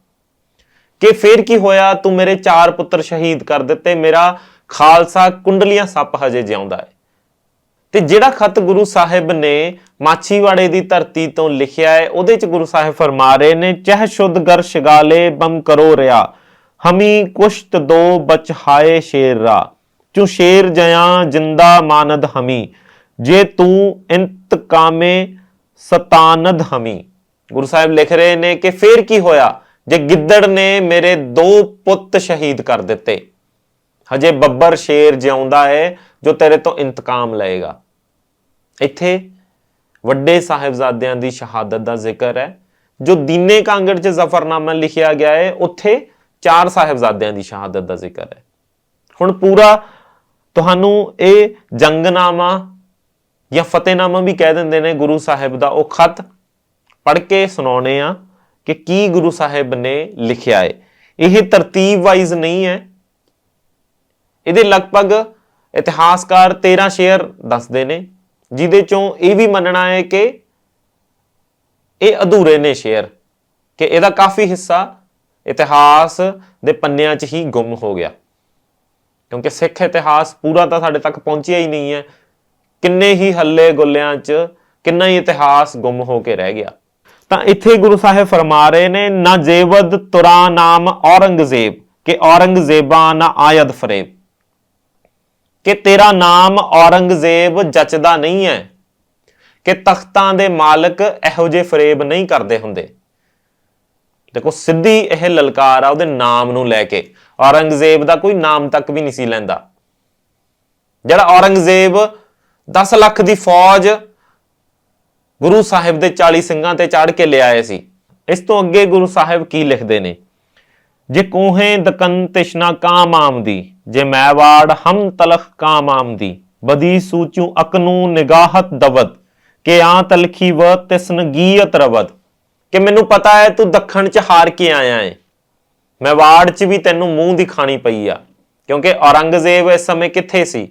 ਕਿ ਫੇਰ ਕੀ ਹੋਇਆ? ਤੂੰ ਮੇਰੇ ਚਾਰ ਪੁੱਤਰ ਸ਼ਹੀਦ ਕਰ ਦਿੱਤੇ, ਮੇਰਾ ਖਾਲਸਾ ਕੁੰਡਲੀਆਂ ਸੱਪ ਹਜੇ ਜਿਉਂਦਾ ਹੈ। ਤੇ ਜਿਹੜਾ ਖਤ ਗੁਰੂ ਸਾਹਿਬ ਨੇ ਮਾਛੀਵਾੜੇ ਦੀ ਧਰਤੀ ਤੋਂ ਲਿਖਿਆ ਹੈ, ਉਹਦੇ ਚ ਗੁਰੂ ਸਾਹਿਬ ਫਰਮਾ ਰਹੇ ਨੇ, ਚਹ ਸ਼ੁੱਧ ਗਰ ਸ਼ਗਾਲੇ ਬਮ ਕਰੋ ਰਿਆ, ਹਮੀ ਕੁਸ਼ਤ ਦੋ ਬਚ ਸ਼ੇਰ ਰਾ, ਚੂ ਸ਼ੇਰ ਜਆਂ ਜਿੰਦਾ ਮਾਨਦ ਹਮੀ, ਜੇ ਤੂੰ ਇੰਤਕਾਮੇ ਸਤਾਨਦ ਹਮੀ। ਗੁਰੂ ਸਾਹਿਬ ਲਿਖ ਰਹੇ ਨੇ ਕਿ ਫੇਰ ਕੀ ਹੋਇਆ, ਜੇ ਗਿੱਦੜ ਨੇ ਮੇਰੇ ਦੋ ਪੁੱਤ ਸ਼ਹੀਦ ਕਰ ਦਿੱਤੇ। ਹਜੇ ਬੱਬਰ ਸ਼ੇਰ ਜਿਉਂਦਾ ਹੈ ਜੋ ਤੇਰੇ ਤੋਂ ਇੰਤਕਾਮ ਲਏਗਾ। ਇੱਥੇ ਵੱਡੇ ਸਾਹਿਬਜ਼ਾਦਿਆਂ ਦੀ ਸ਼ਹਾਦਤ ਦਾ ਜ਼ਿਕਰ ਹੈ, ਜੋ ਦੀਨੇ ਕਾਂਗੜ 'ਚ ਜ਼ਫਰਨਾਮਾ ਲਿਖਿਆ ਗਿਆ ਹੈ, ਉੱਥੇ ਚਾਰ ਸਾਹਿਬਜ਼ਾਦਿਆਂ ਦੀ ਸ਼ਹਾਦਤ ਦਾ ਜ਼ਿਕਰ ਹੈ। ਹੁਣ ਪੂਰਾ ਤੁਹਾਨੂੰ ਇਹ ਜੰਗਨਾਮਾ ਜਾਂ ਫਤਿਹਨਾਮਾ ਵੀ ਕਹਿ ਦਿੰਦੇ ਨੇ ਗੁਰੂ ਸਾਹਿਬ ਦਾ, ਉਹ ਖਤ ਪੜ੍ਹ ਕੇ ਸੁਣਾਉਣੇ ਆ ਕਿ ਕੀ ਗੁਰੂ ਸਾਹਿਬ ਨੇ ਲਿਖਿਆ ਹੈ। ਇਹ ਤਰਤੀਬ ਵਾਈਜ਼ ਨਹੀਂ ਹੈ ਇਹਦੇ ਲਗਭਗ ਇਤਿਹਾਸਕਾਰ 13 ਸ਼ੇਅਰ ਦੱਸਦੇ ਨੇ, ਜਿਹਦੇ ਚੋਂ ਇਹ ਵੀ ਮੰਨਣਾ ਹੈ ਕਿ ਇਹ ਅਧੂਰੇ ਨੇ ਸ਼ੇਅਰ, ਕਿ ਇਹਦਾ ਕਾਫੀ ਹਿੱਸਾ ਇਤਿਹਾਸ ਦੇ ਪੰਨਿਆਂ 'ਚ ਹੀ ਗੁੰਮ ਹੋ ਗਿਆ। ਕਿਉਂਕਿ ਸਿੱਖ ਇਤਿਹਾਸ ਪੂਰਾ ਤਾਂ ਸਾਡੇ ਤੱਕ ਪਹੁੰਚਿਆ ਹੀ ਨਹੀਂ ਹੈ, ਕਿੰਨੇ ਹੀ ਹੱਲੇ ਗੁੱਲਿਆਂ 'ਚ ਕਿੰਨਾ ਹੀ ਇਤਿਹਾਸ ਗੁੰਮ ਹੋ ਕੇ ਰਹਿ ਗਿਆ। ਤਾਂ ਇੱਥੇ ਗੁਰੂ ਸਾਹਿਬ ਫਰਮਾ ਰਹੇ ਨੇ, ਨਾ ਜੇਵਦ ਤੁਰਾ ਨਾਮ ਔਰੰਗਜ਼ੇਬ, ਕਿ ਔਰੰਗਜ਼ੇਬਾਂ ਨਾ ਆਇਦ ਫਰੇਬ। ਕਿ ਤੇਰਾ ਨਾਮ ਔਰੰਗਜ਼ੇਬ ਜੱਚਦਾ ਨਹੀਂ ਹੈ, ਕਿ ਤਖਤਾਂ ਦੇ ਮਾਲਕ ਇਹੋ ਜਿਹੇ ਫਰੇਬ ਨਹੀਂ ਕਰਦੇ ਹੁੰਦੇ। ਦੇਖੋ, ਸਿੱਧੀ ਇਹ ਲਲਕਾਰ ਆ, ਉਹਦੇ ਨਾਮ ਨੂੰ ਲੈ ਕੇ। ਔਰੰਗਜ਼ੇਬ ਦਾ ਕੋਈ ਨਾਮ ਤੱਕ ਵੀ ਨਹੀਂ ਸੀ ਲੈਂਦਾ। ਜਿਹੜਾ ਔਰੰਗਜ਼ੇਬ 10 ਲੱਖ ਦੀ ਫੌਜ ਗੁਰੂ ਸਾਹਿਬ ਦੇ 40 ਸਿੰਘਾਂ ਤੇ ਚੜ ਕੇ ਲਿਆਏ ਸੀ, ਇਸ ਤੋਂ ਅੱਗੇ ਗੁਰੂ ਸਾਹਿਬ ਕੀ ਲਿਖਦੇ ਨੇ? ਜੇ ਕੋਹੇ ਦਕਨ ਤਿਸ਼ਨਾ ਕਾਮ ਆਮਦੀ ਜੇ ਮੈਵਾੜ ਹਮ ਤਲਖ ਕਾਮ ਆਮਦੀ ਬਦੀ ਸੂਚੂ ਅਕਨੂ ਨਿਗਾਹਤ ਦਵਦ, ਕਿ ਆ ਤਲਖੀ ਵ ਤਿਸਨ ਗੀਅਤ ਰਵਦ। ਕਿ ਮੈਨੂੰ ਪਤਾ ਹੈ ਤੂੰ ਦੱਖਣ ਚ ਹਾਰ ਕੇ ਆਇਆ ਹੈ ਮੈਵਾੜ ਚ ਵੀ ਤੈਨੂੰ ਮੂੰਹ ਦੀ ਪਈ ਆ, ਕਿਉਂਕਿ ਔਰੰਗਜ਼ੇਬ ਇਸ ਸਮੇਂ ਕਿੱਥੇ ਸੀ?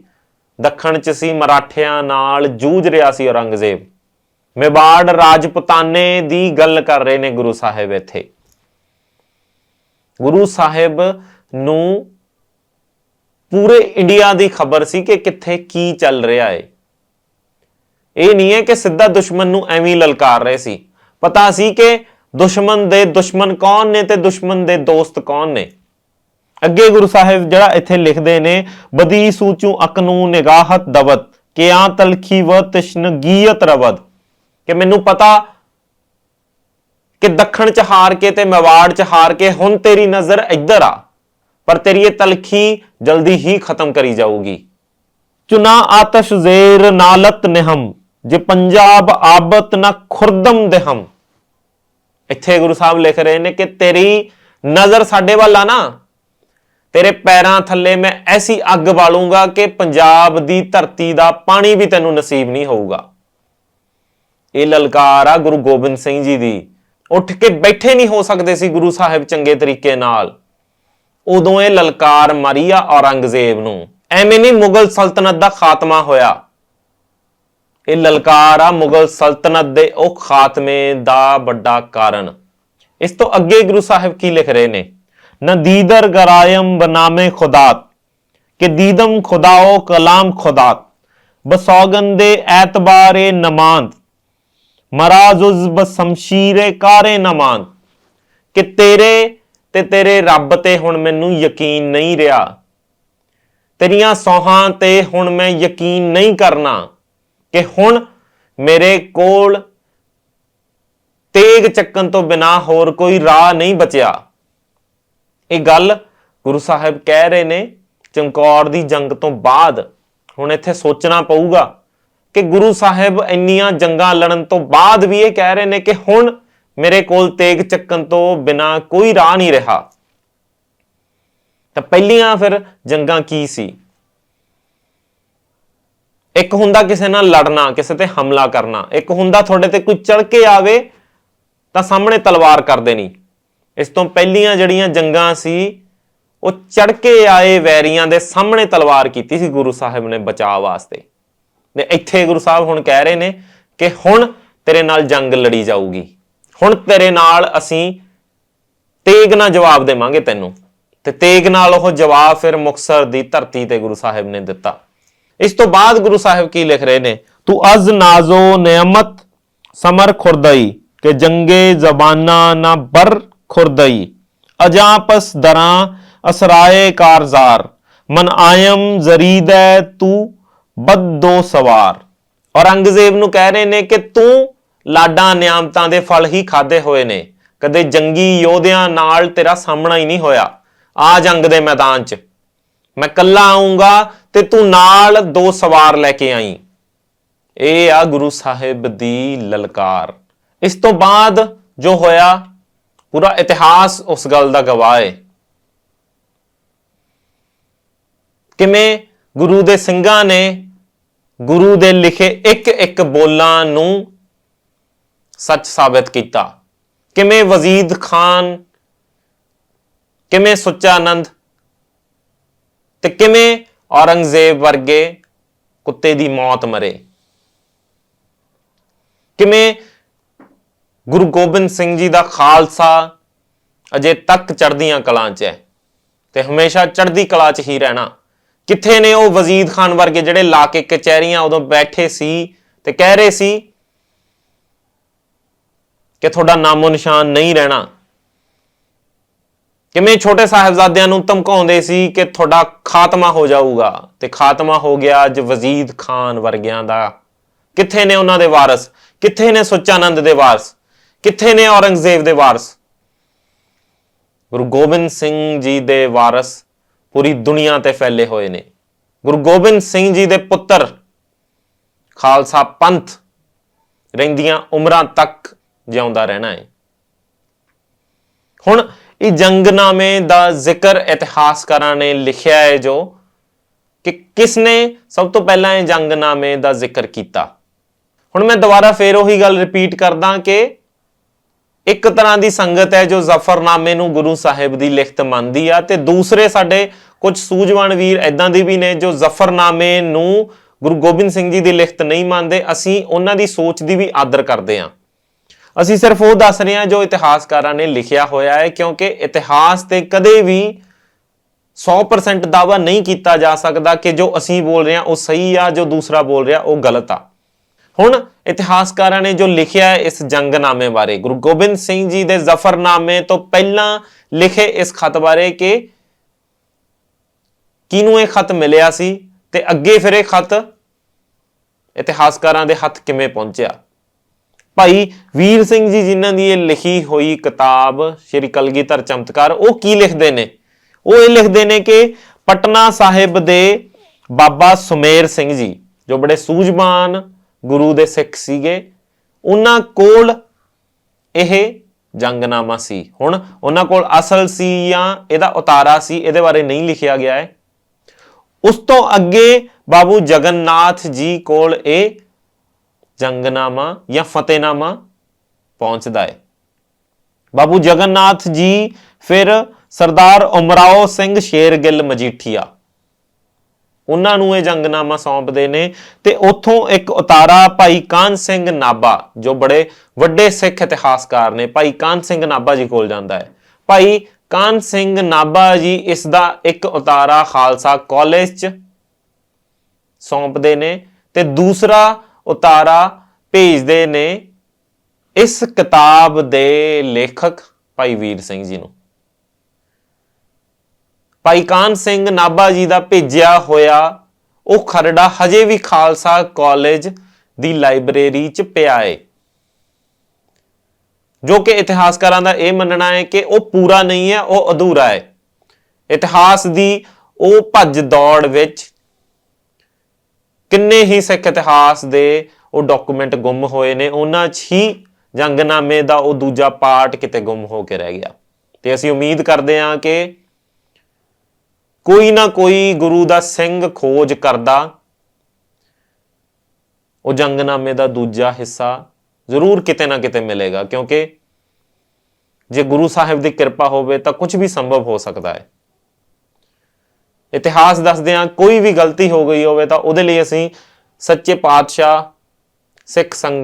ਦੱਖਣ ਚ ਸੀ ਮਰਾਠਿਆਂ ਨਾਲ ਜੂਝ ਰਿਹਾ ਸੀ ਔਰੰਗਜ਼ੇਬ। ਮੇਵਾੜ ਰਾਜਪੁਤਾਨੇ ਦੀ ਗੱਲ ਕਰ ਰਹੇ ਨੇ ਗੁਰੂ ਸਾਹਿਬ ਇੱਥੇ। ਗੁਰੂ ਸਾਹਿਬ ਨੂੰ ਪੂਰੇ ਇੰਡੀਆ ਦੀ ਖਬਰ ਸੀ ਕਿ ਕਿੱਥੇ ਕੀ ਚੱਲ ਰਿਹਾ ਏ। ਇਹ ਨਹੀਂ ਹੈ ਕਿ ਸਿੱਧਾ ਦੁਸ਼ਮਣ ਨੂੰ ਐਵੇਂ ਲਲਕਾਰ ਰਹੇ ਸੀ। ਪਤਾ ਸੀ ਕਿ ਦੁਸ਼ਮਣ ਦੇ ਦੁਸ਼ਮਣ ਕੌਣ ਨੇ ਤੇ ਦੁਸ਼ਮਣ ਦੇ ਦੋਸਤ ਕੌਣ ਨੇ। ਅੱਗੇ ਗੁਰੂ ਸਾਹਿਬ ਜਿਹੜਾ ਇੱਥੇ ਲਿਖਦੇ ਨੇ, ਬਦੀ ਸੂਚੂ ਅਕਨੂ ਨਿਗਾਹਤ ਦਵਤ ਕਿ ਆ ਤਲਖੀ ਵ ਤਿਸ਼ਨ ਗੀਅਤ ਰਵਦ। ਕਿ ਮੈਨੂੰ ਪਤਾ ਕਿ ਦੱਖਣ ਚ ਹਾਰ ਕੇ ਤੇ ਮੇਵਾੜ ਚ ਹਾਰ ਕੇ ਹੁਣ ਤੇਰੀ ਨਜ਼ਰ ਇੱਧਰ ਆ। ਪਰ ਤੇਰੀ ਇਹ ਤਲਖੀ ਜਲਦੀ ਹੀ ਖਤਮ ਕਰੀ ਜਾਊਗੀ। ਚੁਨਾ ਆਤਸ਼ ਜ਼ੇਰ ਨਾਲਤ ਨਿਹਮ, ਜੇ ਪੰਜਾਬ ਆਬਤ ਨਾ ਖੁਰਦਮ ਦੇਹਮ। ਇੱਥੇ ਗੁਰੂ ਸਾਹਿਬ ਲਿਖ ਰਹੇ ਨੇ ਕਿ ਤੇਰੀ ਨਜ਼ਰ ਸਾਡੇ ਵੱਲ ਆ ਨਾ, ਤੇਰੇ ਪੈਰਾਂ ਥੱਲੇ ਮੈਂ ਐਸੀ ਅੱਗ ਬਾਲੂੰਗਾ ਕਿ ਪੰਜਾਬ ਦੀ ਧਰਤੀ ਦਾ ਪਾਣੀ ਵੀ ਤੈਨੂੰ ਨਸੀਬ ਨਹੀਂ ਹੋਊਗਾ। ਇਹ ਲਲਕਾਰ ਆ ਗੁਰੂ ਗੋਬਿੰਦ ਸਿੰਘ ਜੀ ਦੀ। ਉੱਠ ਕੇ ਬੈਠੇ ਨਹੀਂ ਹੋ ਸਕਦੇ ਸੀ ਗੁਰੂ ਸਾਹਿਬ ਚੰਗੇ ਤਰੀਕੇ ਨਾਲ। ਉਦੋਂ ਇਹ ਲਲਕਾਰ ਮਾਰੀ ਆ ਔਰੰਗਜ਼ੇਬ ਨੂੰ, ਐਵੇਂ ਨਹੀਂ ਮੁਗਲ ਸਲਤਨਤ ਦਾ ਖਾਤਮਾ ਹੋਇਆ। ਇਹ ਲਲਕਾਰ ਆ ਮੁਗਲ ਸਲਤਨਤ ਦੇ ਉਹ ਖਾਤਮੇ ਦਾ ਵੱਡਾ ਕਾਰਨ। ਇਸ ਤੋਂ ਅੱਗੇ ਗੁਰੂ ਸਾਹਿਬ ਕੀ ਲਿਖ ਰਹੇ ਨੇ? ਨਦੀਦਰ ਗਰਾਇਮ ਬਨਾਮੇ ਖੁਦਾਤ, ਕਿ ਦੀਦਮ ਖੁਦਾਓ ਕਲਾਮ ਖੁਦਾਤ ਬਸੌਗੰਦੇ ਐਤਬਾਰੇ ਨਮਾਂਦ ਮਰਾਜ਼ੁਜ਼ ਬਸਮਸ਼ੀਰੇ ਕਾਰੇ ਨਮਾਂਦ ਕਿ ਤੇਰੇ ਤੇ ਤੇਰੇ ਰੱਬ ਤੇ ਹੁਣ ਮੈਨੂੰ ਯਕੀਨ ਨਹੀਂ ਰਿਹਾ। ਤੇਰੀਆਂ ਸੌਹਾਂ ਤੇ ਹੁਣ ਮੈਂ ਯਕੀਨ ਨਹੀਂ ਕਰਨਾ ਕਿ ਹੁਣ ਮੇਰੇ ਕੋਲ ਤੇਗ ਚੱਕਣ ਤੋਂ ਬਿਨਾ ਹੋਰ ਕੋਈ ਰਾਹ ਨਹੀਂ ਬਚਿਆ। ਇਹ ਗੱਲ ਗੁਰੂ ਸਾਹਿਬ ਕਹਿ ਰਹੇ ਨੇ ਚਮਕੌਰ ਦੀ ਜੰਗ ਤੋਂ ਬਾਅਦ। ਹੁਣ ਇੱਥੇ ਸੋਚਣਾ ਪਊਗਾ ਕਿ ਗੁਰੂ ਸਾਹਿਬ ਇੰਨੀਆਂ ਜੰਗਾਂ ਲੜਨ ਤੋਂ ਬਾਅਦ ਵੀ ਇਹ ਕਹਿ ਰਹੇ ਨੇ ਕਿ ਹੁਣ ਮੇਰੇ ਕੋਲ ਤੇਗ ਚੱਕਣ ਤੋਂ ਬਿਨਾ ਕੋਈ ਰਾਹ ਨਹੀਂ ਰਿਹਾ। ਤਾਂ ਪਹਿਲੀਆਂ ਫਿਰ ਜੰਗਾਂ ਕੀ ਸੀ? ਇੱਕ ਹੁੰਦਾ ਕਿਸੇ ਨਾਲ ਲੜਨਾ, ਕਿਸੇ ਤੇ ਹਮਲਾ ਕਰਨਾ। ਇੱਕ ਹੁੰਦਾ ਤੁਹਾਡੇ ਤੇ ਕੋਈ ਚੜ ਕੇ ਆਵੇ ਤਾਂ ਸਾਹਮਣੇ ਤਲਵਾਰ ਕਰ ਦੇਣੀ। ਇਸ ਤੋਂ ਪਹਿਲੀਆਂ ਜਿਹੜੀਆਂ ਜੰਗਾਂ ਸੀ, ਉਹ ਚੜ ਕੇ ਆਏ ਵੈਰੀਆਂ ਦੇ ਸਾਹਮਣੇ ਤਲਵਾਰ ਕੀਤੀ ਸੀ ਗੁਰੂ ਸਾਹਿਬ ਨੇ ਬਚਾਅ ਵਾਸਤੇ। ਤੇ ਇੱਥੇ ਗੁਰੂ ਸਾਹਿਬ ਹੁਣ ਕਹਿ ਰਹੇ ਨੇ ਕਿ ਹੁਣ ਤੇਰੇ ਨਾਲ ਜੰਗ ਲੜੀ ਜਾਊਗੀ। ਹੁਣ ਤੇਰੇ ਨਾਲ ਅਸੀਂ ਤੇਗ ਨਾਲ ਜਵਾਬ ਦੇਵਾਂਗੇ ਤੈਨੂੰ। ਤੇ ਤੇਗ ਨਾਲ ਉਹ ਜਵਾਬ ਫਿਰ ਮੁਕਸਰ ਦੀ ਧਰਤੀ ਤੇ ਗੁਰੂ ਸਾਹਿਬ ਨੇ ਦਿੱਤਾ। ਇਸ ਤੋਂ ਬਾਅਦ ਗੁਰੂ ਸਾਹਿਬ ਕੀ ਲਿਖ ਰਹੇ ਨੇ? ਤੂੰ ਅਜ਼ ਨਾਜ਼ੋ ਨਿਯਮਤ ਸਮਰ ਖੁਰਦਈ, ਕਿ ਜੰਗੇ ਜ਼ਬਾਨਾ ਨਾ ਬਰ ਖੁਰਦਈ। ਅਜਾਪਸ ਦਰਾਂ ਅਸਰਾਏ ਕਾਰਜ਼ਾਰ, ਮਨ ਆਯਮ ਜ਼ਰੀਦੈ ਤੂੰ ਬੱਦੋ ਸਵਾਰ। ਔਰੰਗਜ਼ੇਬ ਨੂੰ ਕਹਿ ਰਹੇ ਨੇ ਕਿ ਤੂੰ ਲਾਡਾਂ ਨਿਆਮਤਾਂ ਦੇ ਫਲ ਹੀ ਖਾਦੇ ਹੋਏ ਨੇ। ਕਦੇ ਜੰਗੀ ਯੋਧਿਆਂ ਨਾਲ ਤੇਰਾ ਸਾਹਮਣਾ ਹੀ ਨਹੀਂ ਹੋਇਆ। ਆ ਜੰਗ ਦੇ ਮੈਦਾਨ 'ਚ। ਮੈਂ ਕੱਲਾ ਆਉਂਗਾ ਤੇ ਤੂੰ ਨਾਲ ਦੋ ਸਵਾਰ ਲੈ ਕੇ ਆਈ। ਇਹ ਆ ਗੁਰੂ ਸਾਹਿਬ ਦੀ ਲਲਕਾਰ। ਇਸ ਤੋਂ ਬਾਅਦ ਜੋ ਹੋਇਆ, ਪੂਰਾ ਇਤਿਹਾਸ ਉਸ ਗੱਲ ਦਾ ਗਵਾਹ ਹੈ ਕਿਵੇਂ ਗੁਰੂ ਦੇ ਸਿੰਘਾਂ ਨੇ ਗੁਰੂ ਦੇ ਲਿਖੇ ਇੱਕ ਇੱਕ ਬੋਲਾਂ ਨੂੰ ਸੱਚ ਸਾਬਿਤ ਕੀਤਾ। ਕਿਵੇਂ ਵਜ਼ੀਦ ਖਾਨ, ਕਿਵੇਂ ਸੁੱਚਾ ਆਨੰਦ ਤੇ ਕਿਵੇਂ ਔਰੰਗਜ਼ੇਬ ਵਰਗੇ ਕੁੱਤੇ ਦੀ ਮੌਤ ਮਰੇ। ਕਿਵੇਂ ਗੁਰੂ ਗੋਬਿੰਦ ਸਿੰਘ ਜੀ ਦਾ ਖਾਲਸਾ ਅਜੇ ਤੱਕ ਚੜ੍ਹਦੀਆਂ ਕਲਾਂ 'ਚ ਹੈ ਤੇ ਹਮੇਸ਼ਾ ਚੜ੍ਹਦੀ ਕਲਾ 'ਚ ਹੀ ਰਹਿਣਾ। ਕਿੱਥੇ ਨੇ ਉਹ ਵਜ਼ੀਦ ਖਾਨ ਵਰਗੇ ਜਿਹੜੇ ਲਾ ਕੇ ਕਚਹਿਰੀਆਂ ਉਦੋਂ ਬੈਠੇ ਸੀ ਤੇ ਕਹਿ ਰਹੇ ਸੀ ਕਿ ਤੁਹਾਡਾ ਨਾਮੋ ਨਿਸ਼ਾਨ ਨਹੀਂ ਰਹਿਣਾ। ਕਿਵੇਂ ਛੋਟੇ ਸਾਹਿਬਜ਼ਾਦਿਆਂ ਨੂੰ ਧਮਕਾਉਂਦੇ ਸੀ ਕਿ ਤੁਹਾਡਾ ਖਾਤਮਾ ਹੋ ਜਾਊਗਾ? ਤੇ ਖਾਤਮਾ ਹੋ ਗਿਆ ਅੱਜ ਵਜ਼ੀਦ ਖਾਨ ਵਰਗਿਆਂ ਦਾ। ਕਿੱਥੇ ਨੇ ਉਹਨਾਂ ਦੇ ਵਾਰਸ? ਕਿੱਥੇ ਨੇ ਸੁੱਚਾਨੰਦ ਦੇ ਵਾਰਸ? ਕਿੱਥੇ ਨੇ ਔਰੰਗਜ਼ੇਬ ਦੇ ਵਾਰਸ? ਗੁਰੂ ਗੋਬਿੰਦ ਸਿੰਘ ਜੀ ਦੇ ਵਾਰਸ ਪੂਰੀ ਦੁਨੀਆ ਤੇ ਫੈਲੇ ਹੋਏ ਨੇ। ਗੁਰੂ ਗੋਬਿੰਦ ਸਿੰਘ ਜੀ ਦੇ ਪੁੱਤਰ ਖਾਲਸਾ ਪੰਥ ਰਹਿੰਦੀਆਂ ਉਮਰਾਂ ਤੱਕ ਜਿਉਂਦਾ ਰਹਿਣਾ ਹੈ ਹੁਣ ਇਹ ਜੰਗਨਾਮੇ ਦਾ ਜ਼ਿਕਰ ਇਤਿਹਾਸਕਾਰਾਂ ਨੇ ਲਿਖਿਆ ਹੈ ਜੋ ਕਿ ਕਿਸ ਨੇ ਸਭ ਤੋਂ ਪਹਿਲਾਂ ਇਹ ਜੰਗਨਾਮੇ ਦਾ ਜ਼ਿਕਰ ਕੀਤਾ। ਹੁਣ ਮੈਂ ਦੁਬਾਰਾ ਫੇਰ ਉਹੀ ਗੱਲ ਰਿਪੀਟ ਕਰਦਾ ਕਿ ਇੱਕ ਤਰ੍ਹਾਂ ਦੀ ਸੰਗਤ ਹੈ ਜੋ ਜ਼ਫਰਨਾਮੇ ਨੂੰ ਗੁਰੂ ਸਾਹਿਬ ਦੀ ਲਿਖਤ ਮੰਨਦੀ ਆ ਤੇ ਦੂਸਰੇ ਸਾਡੇ ਕੁਝ ਸੂਝਵਾਨ ਵੀਰ ਐਦਾਂ ਦੇ ਵੀ ਨੇ ਜੋ ਜ਼ਫਰਨਾਮੇ ਨੂੰ ਗੁਰੂ ਗੋਬਿੰਦ ਸਿੰਘ ਜੀ ਦੀ ਲਿਖਤ ਨਹੀਂ ਮੰਨਦੇ, ਅਸੀਂ ਉਹਨਾਂ ਦੀ ਸੋਚ ਦੀ ਵੀ ਆਦਰ ਕਰਦੇ ਹਾਂ ਅਸੀਂ ਸਿਰਫ ਉਹ ਦੱਸ ਰਹੇ ਹਾਂ ਜੋ ਇਤਿਹਾਸਕਾਰਾਂ ਨੇ ਲਿਖਿਆ ਹੋਇਆ ਹੈ, ਕਿਉਂਕਿ ਇਤਿਹਾਸ ਤੇ ਕਦੇ ਵੀ 100% ਦਾਵਾ ਨਹੀਂ ਕੀਤਾ ਜਾ ਸਕਦਾ ਕਿ ਜੋ ਅਸੀਂ ਬੋਲ ਰਹੇ ਹਾਂ ਉਹ ਸਹੀ ਆ, ਜੋ ਦੂਸਰਾ ਬੋਲ ਰਿਹਾ ਉਹ ਗਲਤ ਆ। ਹੁਣ ਇਤਿਹਾਸਕਾਰਾਂ ਨੇ ਜੋ ਲਿਖਿਆ ਹੈ ਇਸ ਜੰਗਨਾਮੇ ਬਾਰੇ, ਗੁਰੂ ਗੋਬਿੰਦ ਸਿੰਘ ਜੀ ਦੇ ਜ਼ਫਰਨਾਮੇ ਤੋਂ ਪਹਿਲਾਂ ਲਿਖੇ ਇਸ ਖਤ ਬਾਰੇ ਕਿ ਕਿਹਨੂੰ ਇਹ ਖਤ ਮਿਲਿਆ ਸੀ ਤੇ ਅੱਗੇ ਫਿਰ ਇਹ ਖਤ ਇਤਿਹਾਸਕਾਰਾਂ ਦੇ ਹੱਥ ਕਿਵੇਂ ਪਹੁੰਚਿਆ? ਭਾਈ ਵੀਰ ਸਿੰਘ ਜੀ ਜਿਨ੍ਹਾਂ ਦੀ ਇਹ ਲਿਖੀ ਹੋਈ ਕਿਤਾਬ ਸ਼੍ਰੀ ਕਲਗੀਧਰ ਚਮਤਕਾਰ, ਉਹ ਕੀ ਲਿਖਦੇ ਨੇ? ਉਹ ਇਹ ਲਿਖਦੇ ਨੇ ਕਿ ਪਟਨਾ ਸਾਹਿਬ ਦੇ ਬਾਬਾ ਸੁਮੇਰ ਸਿੰਘ ਜੀ, ਜੋ ਬੜੇ ਸੂਝਵਾਨ ਗੁਰੂ ਦੇ ਸਿੱਖ ਸੀਗੇ, ਉਹਨਾਂ ਕੋਲ ਇਹ ਜੰਗਨਾਮਾ ਸੀ। ਹੁਣ ਉਹਨਾਂ ਕੋਲ ਅਸਲ ਸੀ ਜਾਂ ਇਹਦਾ ਉਤਾਰਾ ਸੀ, ਇਹਦੇ ਬਾਰੇ ਨਹੀਂ ਲਿਖਿਆ ਗਿਆ ਹੈ। ਉਸ ਤੋਂ ਅੱਗੇ ਬਾਬੂ ਜਗਨਨਾਥ ਜੀ ਕੋਲ ਇਹ ਜੰਗਨਾਮਾ ਜਾਂ ਫਤਿਹਨਾਮਾ ਪਹੁੰਚਦਾ ਹੈ। ਬਾਬੂ ਜਗਨਨਾਥ ਜੀ, ਫਿਰ ਸਰਦਾਰ ਉਮਰਾਓ ਸਿੰਘ ਸ਼ੇਰਗਿੱਲ ਮਜੀਠੀਆ। ਉਹਨਾਂ ਨੂੰ ਇਹ ਜੰਗਨਾਮਾ ਸੌਂਪਦੇ ਨੇ ਤੇ ਉੱਥੋਂ ਇੱਕ ਉਤਾਰਾ ਭਾਈ ਕਾਨ ਸਿੰਘ ਨਾਭਾ, ਜੋ ਬੜੇ ਵੱਡੇ ਸਿੱਖ ਇਤਿਹਾਸਕਾਰ ਨੇ, ਭਾਈ ਕਾਨ ਸਿੰਘ ਨਾਭਾ ਜੀ ਕੋਲ ਜਾਂਦਾ ਹੈ। ਭਾਈ ਕਾਨ ਸਿੰਘ ਨਾਭਾ ਜੀ ਇਸ ਦਾ ਇੱਕ ਉਤਾਰਾ ਖਾਲਸਾ ਕਾਲਜ 'ਚ ਸੌਂਪਦੇ ਨੇ ਤੇ ਦੂਸਰਾ ਉਤਾਰਾ ਭੇਜਦੇ ਨੇ ਇਸ ਕਿਤਾਬ ਦੇ ਲੇਖਕ ਭਾਈ ਵੀਰ ਸਿੰਘ ਜੀ ਨੂੰ। ਭਾਈ ਕਾਨ ਸਿੰਘ ਨਾਭਾ ਜੀ ਦਾ ਭੇਜਿਆ ਹੋਇਆ ਉਹ ਖਰੜਾ ਹਜੇ ਵੀ ਖਾਲਸਾ ਕਾਲਜ ਦੀ ਲਾਇਬ੍ਰੇਰੀ 'ਚ ਪਿਆ ਏ। ਜੋ ਕਿ ਇਤਿਹਾਸਕਾਰਾਂ ਦਾ ਇਹ ਮੰਨਣਾ ਹੈ ਕਿ ਉਹ ਪੂਰਾ ਨਹੀਂ ਹੈ, ਉਹ ਅਧੂਰਾ ਹੈ ਇਤਿਹਾਸ ਦੀ ਉਹ ਭੱਜ ਦੌੜ ਵਿੱਚ ਕਿੰਨੇ ਹੀ ਸਿੱਖ ਇਤਿਹਾਸ ਦੇ ਉਹ ਡਾਕੂਮੈਂਟ ਗੁੰਮ ਹੋਏ ਨੇ, ਉਹਨਾਂ 'ਚ ਹੀ ਜੰਗਨਾਮੇ ਦਾ ਉਹ ਦੂਜਾ ਪਾਰਟ ਕਿਤੇ ਗੁੰਮ ਹੋ ਕੇ ਰਹਿ ਗਿਆ। ਤੇ ਅਸੀਂ ਉਮੀਦ ਕਰਦੇ ਹਾਂ ਕਿ ਕੋਈ ਨਾ ਕੋਈ ਗੁਰੂ ਦਾ ਸਿੰਘ ਖੋਜ ਕਰਦਾ, ਉਹ ਜੰਗਨਾਮੇ ਦਾ ਦੂਜਾ ਹਿੱਸਾ ਜ਼ਰੂਰ ਕਿਤੇ ਨਾ ਕਿਤੇ ਮਿਲੇਗਾ, ਕਿਉਂਕਿ ਜੇ ਗੁਰੂ ਸਾਹਿਬ ਦੀ ਕਿਰਪਾ ਹੋਵੇ ਤਾਂ ਕੁਝ ਵੀ ਸੰਭਵ ਹੋ ਸਕਦਾ ਹੈ। ਇਤਿਹਾਸ ਦੱਸਦੇ ਆ ਕੋਈ ਵੀ ਗਲਤੀ ਹੋ ਗਈ ਹੋਵੇ ਤਾਂ ਉਹਦੇ ਲਈ ਅਸੀਂ ਸੱਚੇ ਪਾਤਸ਼ਾਹ ਸਿੱਖ ਸੰਗਤ